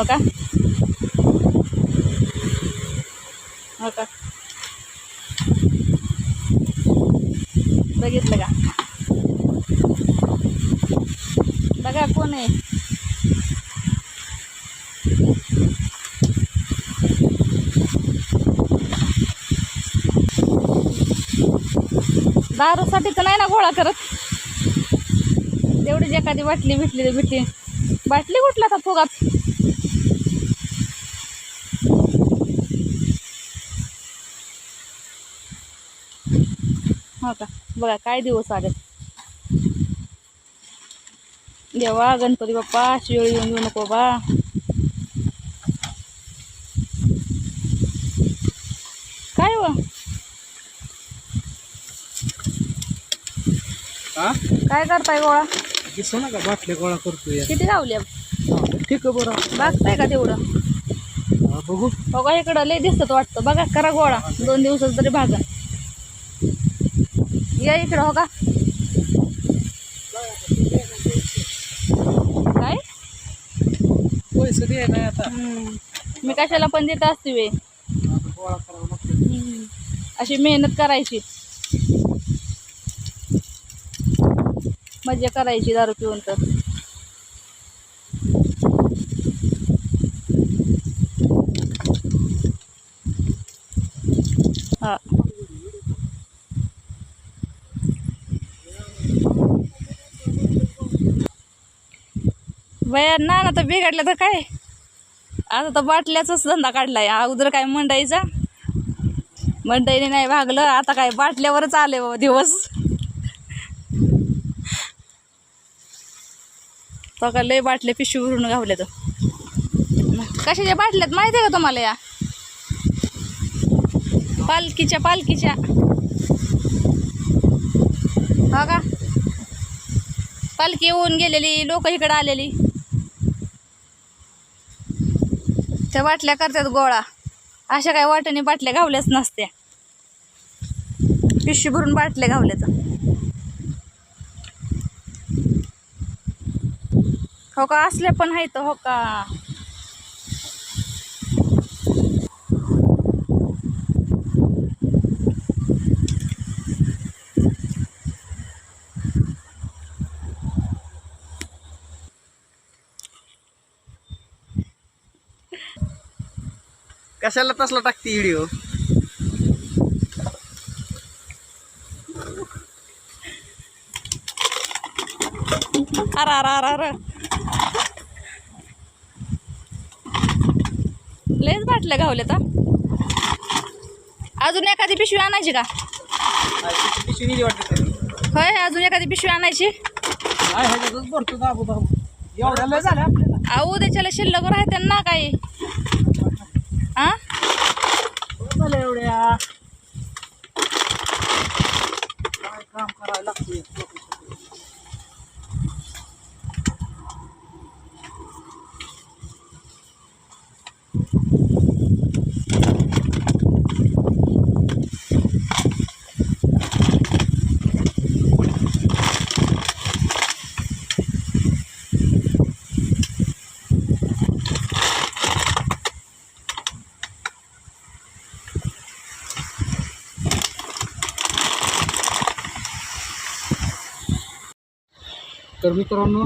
हो का हो का बघितलं का? बघा कोण आहे. दारूसाठी तर नाही ना गोळा करत. तेवढीच एखादी बाटली भेटली तर भेटली. बाटली कुठला आता फुगात? हो का? बघा काय दिवस आले देवा गणपती बाप्पा शिवळी येऊन येऊ नको बा. काय व हा काय करताय गोळा? दिसतो ना का बाटल्या गोळा करतोय. किती लावल्या? ठीक आहे बरं. बघताय का तेवढं? बघू. बघा इकडं लय दिसत वाटतं. बघा करा गोळा. दोन दिवसात तरी भागा. या इकडं हो का? काय? पैसे दे नाही आता. हम्म. मी कशाला पण देत असते वे अशी मेहनत करायची. मजा करायची दारू पिऊन तर. बया ना ना तर बिघडलं तर काय? आता तर बाटल्याचाच धंदा काढलाय. अगोदर काय मंडईचा? मंडईने नाही भागलं आता काय बाटल्यावरच आले बाबा दिवस. तो का लय बाटल्या पिशवी भरून गावल्या तर कशाच्या बाटल्यात माहिती आहे का तुम्हाला या? पालखीच्या पालखीच्या. हा का? पालखी येऊन गेलेली लोक इकडं आलेली. त्या बाटल्या करतात गोळा. अशा काय वाटणी बाटल्या गावल्याच नसत्या. पिशवी भरून बाटल्या गावल्यात हो का? असल्या पण आहेत हो का? कशाला तसला टाकते व्हिडिओ अरा अरा अरा अरा लयच बाटल्या गावल्या तर अजून एखादी पिशवी आणायची का? पिशवी होय अजून एखादी पिशवी आणायची? काय ह्याच्यातच भरतो दाबू दाबू एवढ्या लय झाल्या आपल्याला. अहो त्याच्याला शिल्लक राहते ना काही. तर मित्रांनो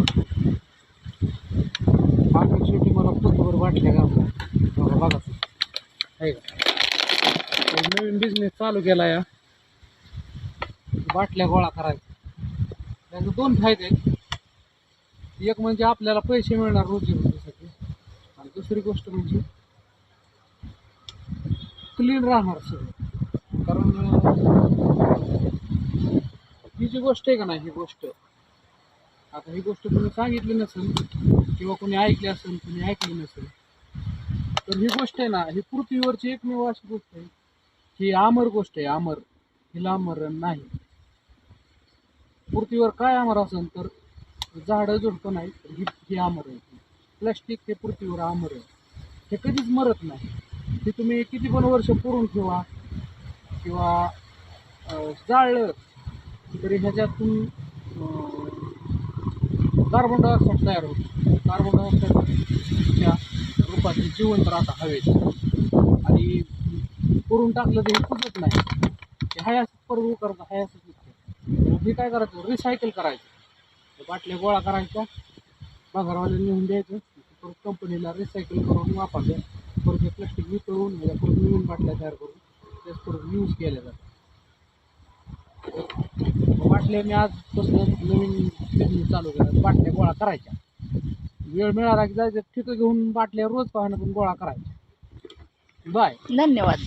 मागच्या शेवटी मला पोतभर वाटल्या का? बघा बघा. आहे का? नवीन बिझनेस चालू केला या बाटल्या गोळा करायचा त्याचे दोन फायदे एक म्हणजे आपल्याला पैसे मिळणार रोजी रोजीसाठी आणि दुसरी गोष्ट म्हणजे क्लीन राहणार सगळं. कारण ही जी गोष्ट आहे का नाही ही गोष्ट आता ही गोष्ट तुम्ही सांगितली नसेल किंवा कोणी ऐकली असेल कोणी ऐकली नसेल तर ही गोष्ट आहे ना ही पृथ्वीवरची एकमेव अशी गोष्ट आहे ही अमर गोष्ट आहे अमर हिला मरण नाही. पृथ्वीवर काय अमर असेल तर झाडं झुडपं नाही ही ही अमर आहे. प्लॅस्टिक हे पृथ्वीवर अमर आहे. हे कधीच मरत नाही. हे तुम्ही किती पण वर्ष पुरून ठेवा किंवा जाळलं तरी ह्याच्यातून कार्बन डायऑक्साईड तयार होतो. कार्बन डायऑक्साईडच्या रूपात जिवंत राहता हवेत. आणि करून टाकलं तरी हे नाही. ते हाय असंच परत करत हाय हे काय करायचं? रिसायकल करायचं. त्या बाटल्या गोळा करायच्या. बाजारवाल्याला नेऊन द्यायचं. परत कंपनीला रिसायकल करून वापरल्या परत हे प्लास्टिक वितळून ह्याच्या परत नवीन बाटल्या तयार करून त्याच परत यूज केल्या जातात. मग मी मी आजपासून नवीन बिझनेस चालू केला. बाटल्या गोळा करायच्या. वेळ मिळाला की जायचं ठिकं घेऊन बाटल्या रोज पाहणं पण गोळा करायच्या. बाय. धन्यवाद.